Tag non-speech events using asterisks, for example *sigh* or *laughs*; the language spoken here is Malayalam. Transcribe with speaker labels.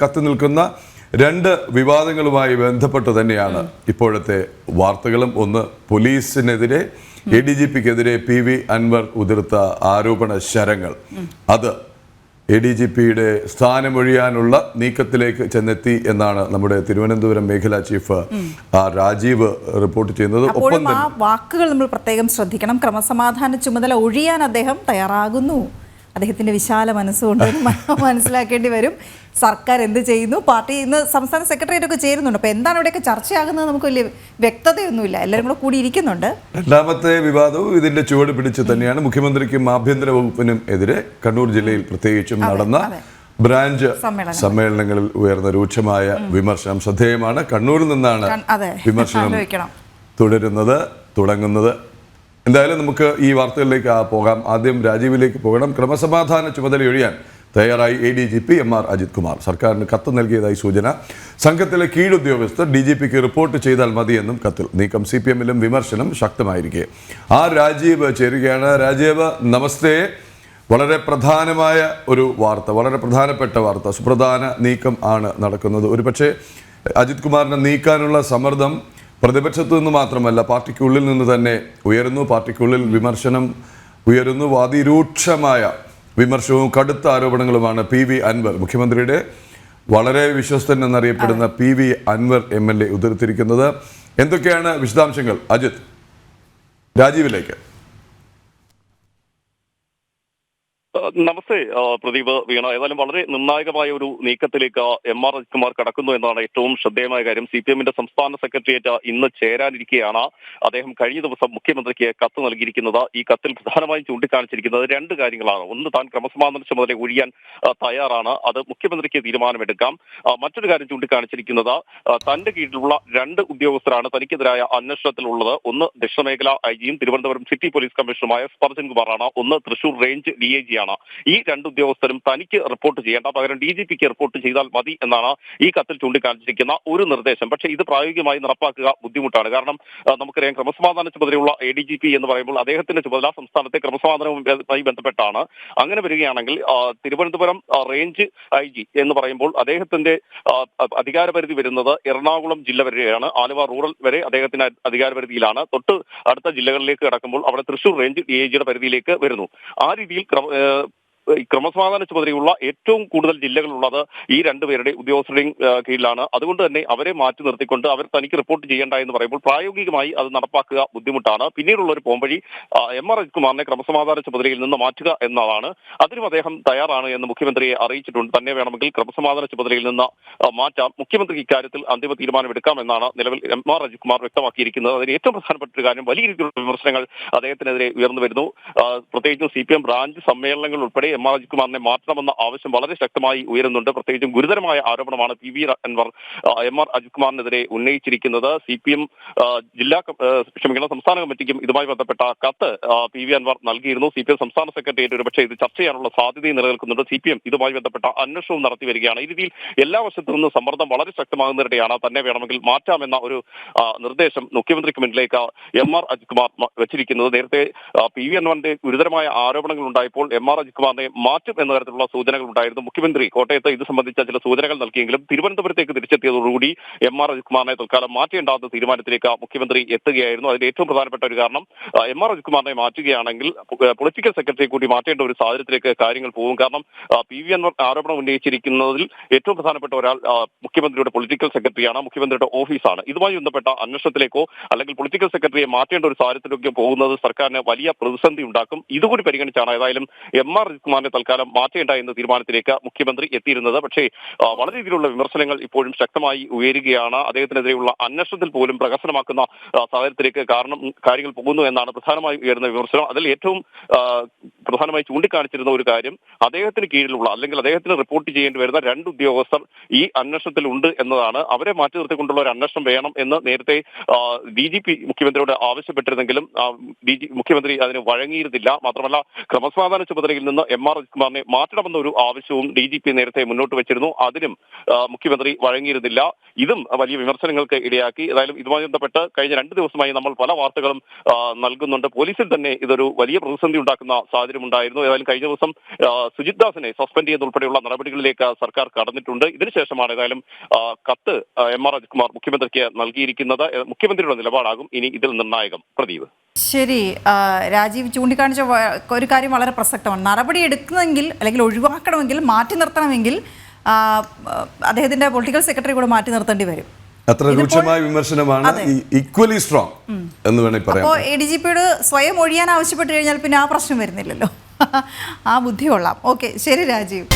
Speaker 1: കത്തി നിൽക്കുന്ന രണ്ട് വിവാദങ്ങളുമായി ബന്ധപ്പെട്ട് തന്നെയാണ് ഇപ്പോഴത്തെ വാർത്തകളും. ഒന്ന് പോലീസിനെതിരെ എ ഡി ജി പിക്കെതിരെ പി വി അൻവർ ഉതിർത്ത ആരോപണ ശരങ്ങൾ. അത് എ ഡി ജി പിയുടെ സ്ഥാനമൊഴിയാനുള്ള നീക്കത്തിലേക്ക് ചെന്നെത്തി എന്നാണ് നമ്മുടെ തിരുവനന്തപുരം മേഖലാ ചീഫ് രാജീവ് റിപ്പോർട്ട് ചെയ്യുന്നത്. ഒപ്പം
Speaker 2: വാക്കുകൾ നമ്മൾ പ്രത്യേകം ശ്രദ്ധിക്കണം. ക്രമസമാധാന ചുമതല ഒഴിയാൻ അദ്ദേഹം തയ്യാറാകുന്നു. അദ്ദേഹത്തിന്റെ വിശാല മനസ്സുകൊണ്ട് *laughs* മനസ്സിലാക്കേണ്ടി വരും. സർക്കാർ എന്ത് ചെയ്യുന്നു? പാർട്ടി ഇന്ന് സംസ്ഥാന സെക്രട്ടേറിയറ്റ് ഒക്കെ ചേരുന്നുണ്ട്. അപ്പോൾ എന്താണ് ഇവിടെയൊക്കെ ചർച്ചയാകുന്നത് നമുക്ക് വലിയ വ്യക്തതയൊന്നുമില്ല. എല്ലാവരും കൂടെ കൂടി ഇരിക്കുന്നുണ്ട്.
Speaker 1: രണ്ടാമത്തെ വിവാദവും ഇതിന്റെ ചുവട് പിടിച്ച് തന്നെയാണ്. മുഖ്യമന്ത്രിക്കും ആഭ്യന്തര വകുപ്പിനും എതിരെ കണ്ണൂർ ജില്ലയിൽ പ്രത്യേകിച്ചും നടന്ന ബ്രാഞ്ച് സമ്മേളനങ്ങളിൽ ഉയർന്ന രൂക്ഷമായ വിമർശനം. ശ്രദ്ധേയമാണ്. കണ്ണൂരിൽ നിന്നാണ് വിമർശനം. തുടരുന്നത് തുടങ്ങുന്നത്. എന്തായാലും നമുക്ക് ഈ വാർത്തകളിലേക്ക് പോകാം. ആദ്യം രാജീവിലേക്ക് പോകണം. ക്രമസമാധാന ചുമതല ഒഴിയാൻ തയ്യാറായി A D G P M R Ajith Kumar. സർക്കാരിന് കത്ത് നൽകിയതായി സൂചന. സംഘത്തിലെ കീഴുദ്യോഗസ്ഥർ ഡി ജി പിക്ക് റിപ്പോർട്ട് ചെയ്താൽ മതിയെന്നും കത്തിൽ. നീക്കം സി പി എമ്മിലും വിമർശനം ശക്തമായിരിക്കെ. ആ രാജീവ് ചേരുകയാണ്. രാജീവ് നമസ്തേ. വളരെ പ്രധാനമായ ഒരു വാർത്ത വളരെ പ്രധാനപ്പെട്ട വാർത്ത. സുപ്രധാന നീക്കം ആണ് നടക്കുന്നത്. ഒരുപക്ഷെ അജിത് കുമാറിനെ നീക്കാനുള്ള സമ്മർദ്ദം പ്രതിപക്ഷത്തു നിന്ന് മാത്രമല്ല പാർട്ടിക്കുള്ളിൽ നിന്ന് തന്നെ ഉയരുന്നു. പാർട്ടിക്കുള്ളിൽ വിമർശനം ഉയരുന്നു. അതിരൂക്ഷമായ വിമർശനവും കടുത്ത ആരോപണങ്ങളുമാണ് പി വി അൻവർ. മുഖ്യമന്ത്രിയുടെ വളരെ വിശ്വസ്തൻ എന്നറിയപ്പെടുന്ന P V Anvar M L A ഉതിർത്തിരിക്കുന്നത്. എന്തൊക്കെയാണ് വിശദാംശങ്ങൾ? അജിത് രാജീവിലേക്ക്.
Speaker 3: നമസ്തേ. പ്രദീപ് വീണ. ഏതായാലും വളരെ നിർണായകമായ ഒരു നീക്കത്തിലേക്ക് എം ആർ അജിത്കുമാർ കടക്കുന്നു എന്നതാണ് ഏറ്റവും ശ്രദ്ധേയമായ കാര്യം. സി പി എമ്മിന്റെ സംസ്ഥാന സെക്രട്ടേറിയറ്റ് ഇന്ന് ചേരാനിരിക്കെയാണ് അദ്ദേഹം കഴിഞ്ഞ ദിവസം മുഖ്യമന്ത്രിക്ക് കത്ത് നൽകിയിരിക്കുന്നത്. ഈ കത്തിൽ പ്രധാനമായും ചൂണ്ടിക്കാണിച്ചിരിക്കുന്നത് രണ്ട് കാര്യങ്ങളാണ്. ഒന്ന് താൻ ക്രമസമാധാന ചുമതല ഒഴിയാൻ തയ്യാറാണ്. അത് മുഖ്യമന്ത്രിക്ക് തീരുമാനമെടുക്കാം. മറ്റൊരു കാര്യം ചൂണ്ടിക്കാണിച്ചിരിക്കുന്നത് തന്റെ കീഴിലുള്ള രണ്ട് ഉദ്യോഗസ്ഥരാണ് തനിക്കെതിരായ അന്വേഷണത്തിലുള്ളത്. ഒന്ന് ദക്ഷിണമേഖല ഐ ജിയും തിരുവനന്തപുരം സിറ്റി പോലീസ് കമ്മീഷണറുമായ സ്പർജൻ കുമാറാണ്. ഒന്ന് Thrissur range D I G ആണ് ഈ രണ്ട് ഉദ്യോഗസ്ഥരും തനിക്ക് റിപ്പോർട്ട് ചെയ്യേണ്ട പകരം ഡി ജി പിക്ക് റിപ്പോർട്ട് ചെയ്താൽ മതി എന്നാണ് ഈ കത്തിൽ ചൂണ്ടിക്കാണിച്ചിരിക്കുന്ന ഒരു നിർദ്ദേശം. പക്ഷേ ഇത് പ്രായോഗികമായി നടപ്പാക്കുക ബുദ്ധിമുട്ടാണ്. കാരണം നമുക്കറിയാം ക്രമസമാധാന ചുമതലയുള്ള എ ഡി ജി പി എന്ന് പറയുമ്പോൾ അദ്ദേഹത്തിന്റെ ചുമതല സംസ്ഥാനത്തെ ക്രമസമാധാനവുമായി ബന്ധപ്പെട്ടാണ്. അങ്ങനെ വരികയാണെങ്കിൽ തിരുവനന്തപുരം റേഞ്ച് ഐ ജി എന്ന് പറയുമ്പോൾ അദ്ദേഹത്തിന്റെ അധികാരപരിധി വരുന്നത് എറണാകുളം ജില്ല വരെയാണ്. ആലുവ റൂറൽ വരെ അദ്ദേഹത്തിന്റെ അധികാരപരിധിയിലാണ്. തൊട്ട് അടുത്ത ജില്ലകളിലേക്ക് കടക്കുമ്പോൾ അവിടെ തൃശൂർ റേഞ്ച് ഡി ഐ ജിയുടെ പരിധിയിലേക്ക് വരുന്നു. ആ രീതിയിൽ ക്രമസമാധാന ചുമതലയുള്ള ഏറ്റവും കൂടുതൽ ജില്ലകളുള്ളത് ഈ രണ്ടുപേരുടെ ഉദ്യോഗസ്ഥരുടെയും കീഴിലാണ്. അതുകൊണ്ട് തന്നെ അവരെ മാറ്റി നിർത്തിക്കൊണ്ട് അവർ തനിക്ക് റിപ്പോർട്ട് ചെയ്യേണ്ട എന്ന് പറയുമ്പോൾ പ്രായോഗികമായി അത് നടപ്പാക്കുക ബുദ്ധിമുട്ടാണ്. പിന്നീടുള്ള ഒരു പോംവഴി എം ആർ അജിത്കുമാറിനെ ക്രമസമാധാന ചുമതലയിൽ നിന്ന് മാറ്റുക എന്നതാണ്. അതിനും അദ്ദേഹം തയ്യാറാണ് എന്ന് മുഖ്യമന്ത്രിയെ അറിയിച്ചിട്ടുണ്ട്. തന്നെ വേണമെങ്കിൽ ക്രമസമാധാന ചുമതലയിൽ നിന്ന് മാറ്റാം. മുഖ്യമന്ത്രി ഇക്കാര്യത്തിൽ അന്തിമ തീരുമാനമെടുക്കാം എന്നാണ് നിലവിൽ എം ആർ അജിത്കുമാർ വ്യക്തമാക്കിയിരിക്കുന്നത്. അതിന് ഏറ്റവും പ്രധാനപ്പെട്ട ഒരു കാര്യം വലിയ രീതിയിലുള്ള വിമർശനങ്ങൾ അദ്ദേഹത്തിനെതിരെ ഉയർന്നു വരുന്നു. പ്രത്യേകിച്ചും സി പി എം ബ്രാഞ്ച് സമ്മേളനങ്ങൾ ഉൾപ്പെടെ എം ആർ അജിത്കുമാറിനെ മാറ്റണമെന്ന ആവശ്യം വളരെ ശക്തമായി ഉയരുന്നുണ്ട്. പ്രത്യേകിച്ചും ഗുരുതരമായ ആരോപണമാണ് P V Anvar M R അജിത്കുമാറിനെതിരെ ഉന്നയിച്ചിരിക്കുന്നത്. സി പി എം ജില്ലാ ക്ഷമിക്കണം സംസ്ഥാന കമ്മിറ്റിക്കും ഇതുമായി ബന്ധപ്പെട്ട കത്ത് പി വി അൻവർ നൽകിയിരുന്നു. സി പി എം സംസ്ഥാന സെക്രട്ടേറിയറ്റ് ഒരുപക്ഷെ ഇത് ചർച്ച ചെയ്യാനുള്ള സാധ്യതയും നിലനിൽക്കുന്നുണ്ട്. സി പി എം ഇതുമായി ബന്ധപ്പെട്ട അന്വേഷണവും നടത്തി വരികയാണ്. ഈ രീതിയിൽ എല്ലാ വശത്തു നിന്നും സമ്മർദ്ദം വളരെ ശക്തമാകുന്നതിനിടെയാണ് തന്നെ വേണമെങ്കിൽ മാറ്റാമെന്ന ഒരു നിർദ്ദേശം മുഖ്യമന്ത്രിക്ക് മുന്നിലേക്ക് എം ആർ അജിത്കുമാർ വെച്ചിരിക്കുന്നത്. നേരത്തെ പി വി അൻവറിന്റെ ഗുരുതരമായ ആരോപണങ്ങൾ ഉണ്ടായപ്പോൾ എം ആർ അജിത്കുമാറിനെ മാറ്റും എന്ന തരത്തിലുള്ള സൂചനകൾ ഉണ്ടായിരുന്നു. മുഖ്യമന്ത്രി കോട്ടയത്ത് ഇത് സംബന്ധിച്ച ചില സൂചനകൾ നൽകിയെങ്കിലും തിരുവനന്തപുരത്തേക്ക് തിരിച്ചെത്തിയതോടുകൂടി എം ആർ അജിത്കുമാറിനെ തൽക്കാലം മാറ്റേണ്ടാത്ത തീരുമാനത്തിലേക്ക് മുഖ്യമന്ത്രി എത്തുകയായിരുന്നു. അതിന്റെ ഏറ്റവും പ്രധാനപ്പെട്ട ഒരു കാരണം എം ആർ അജിത്കുമാറിനെ മാറ്റുകയാണെങ്കിൽ പൊളിറ്റിക്കൽ സെക്രട്ടറി കൂടി മാറ്റേണ്ട ഒരു സാഹചര്യത്തിലേക്ക് കാര്യങ്ങൾ പോകും. കാരണം പി വി അൻവർ ആരോപണം ഉന്നയിച്ചിരിക്കുന്നതിൽ ഏറ്റവും പ്രധാനപ്പെട്ട ഒരാൾ മുഖ്യമന്ത്രിയുടെ പൊളിറ്റിക്കൽ സെക്രട്ടറിയാണ് മുഖ്യമന്ത്രിയുടെ ഓഫീസാണ്. ഇതുമായി ബന്ധപ്പെട്ട അന്വേഷണത്തിലേക്കോ അല്ലെങ്കിൽ പൊളിറ്റിക്കൽ സെക്രട്ടറിയെ മാറ്റേണ്ട ഒരു സാഹചര്യത്തിലേക്കോ പോകുന്നത് സർക്കാരിന് വലിയ പ്രതിസന്ധി ഉണ്ടാക്കും. ഇതുകൂടി പരിഗണിച്ചാണ് ഏതായാലും എം ആർ അജിത്കുമാറിനെ തൽക്കാലം മാറ്റേണ്ട എന്ന തീരുമാനത്തിലേക്ക് മുഖ്യമന്ത്രി എത്തിയിരുന്നത്. പക്ഷേ വളരെ രീതിയിലുള്ള വിമർശനങ്ങൾ ഇപ്പോഴും ശക്തമായി ഉയരുകയാണ്. അദ്ദേഹത്തിനെതിരെയുള്ള അന്വേഷണത്തിൽ പോലും പ്രകസനമാക്കുന്ന സാഹചര്യത്തിലേക്ക് കാരണം കാര്യങ്ങൾ പോകുന്നു എന്നാണ് പ്രധാനമായി ഉയരുന്ന വിമർശനം അതിൽ ഏറ്റവും പ്രധാനമായി ചൂണ്ടിക്കാണിച്ചിരുന്ന ഒരു കാര്യം അദ്ദേഹത്തിന് കീഴിലുള്ള അല്ലെങ്കിൽ അദ്ദേഹത്തിന് റിപ്പോർട്ട് ചെയ്യേണ്ടി വരുന്ന രണ്ട് ഉദ്യോഗസ്ഥർ ഈ അന്വേഷണത്തിൽ ഉണ്ട് എന്നതാണ്. അവരെ മാറ്റി നിർത്തിക്കൊണ്ടുള്ള ഒരു അന്വേഷണം വേണം എന്ന് നേരത്തെ ഡി ജി പി മുഖ്യമന്ത്രിയോട് ആവശ്യപ്പെട്ടിരുന്നെങ്കിലും ഡി ജി മുഖ്യമന്ത്രി അതിന് വഴങ്ങിയിരുന്നില്ല. മാത്രമല്ല ക്രമസമാധാന ചുമതലയിൽ നിന്ന് എം ആർ അജിത്കുമാറിനെ മാറ്റണമെന്ന ഒരു ആവശ്യവും ഡി ജി പി നേരത്തെ മുന്നോട്ട് വെച്ചിരുന്നു. അതിനും മുഖ്യമന്ത്രി വഴങ്ങിയിരുന്നില്ല. ഇതും വലിയ വിമർശനങ്ങൾക്ക് ഇടയാക്കി. ഏതായാലും ഇതുമായി ബന്ധപ്പെട്ട് കഴിഞ്ഞ രണ്ട് ദിവസമായി നമ്മൾ പല വാർത്തകളും നൽകുന്നുണ്ട്. പോലീസിൽ തന്നെ ഇതൊരു വലിയ പ്രതിസന്ധി ഉണ്ടാക്കുന്ന സാഹചര്യം ഉണ്ടായിരുന്നു. ഏതായാലും കഴിഞ്ഞ ദിവസം സുജിത് ദാസിനെ സസ്പെൻഡ് ചെയ്തുൾപ്പെടെയുള്ള നടപടികളിലേക്ക് സർക്കാർ കടന്നിട്ടുണ്ട്. ഇതിനുശേഷമാണ് ഏതായാലും കത്ത് എം ആർ അജിത്കുമാർ മുഖ്യമന്ത്രിക്ക് നൽകിയിരിക്കുന്നത്. മുഖ്യമന്ത്രിയുടെ നിലപാടാകും ഇനി ഇതിൽ നിർണായകം. പ്രദീപ്.
Speaker 2: ശരി രാജീവ് ചൂണ്ടിക്കാണിച്ച ഒരു കാര്യം വളരെ പ്രസക്തമാണ്. നടപടി എടുക്കുന്നെങ്കിൽ അല്ലെങ്കിൽ ഒഴിവാക്കണമെങ്കിൽ മാറ്റി നിർത്തണമെങ്കിൽ അദ്ദേഹത്തിന്റെ പൊളിറ്റിക്കൽ സെക്രട്ടറി കൂടെ മാറ്റി നിർത്തേണ്ടി വരും.
Speaker 1: അത്ര രൂക്ഷമായ വിമർശനമാണ് ഈക്വലി സ്ട്രോങ് എന്ന് വേണമെങ്കിൽ പറയാം.
Speaker 2: അപ്പോൾ എ ഡി ജി പിയോട് സ്വയം ഒഴിയാൻ ആവശ്യപ്പെട്ട് കഴിഞ്ഞാൽ പിന്നെ ആ പ്രശ്നം വരുന്നില്ലല്ലോ. *laughs* ആ ബുദ്ധി കൊള്ളാം. ഓക്കെ ശരി രാജീവ്.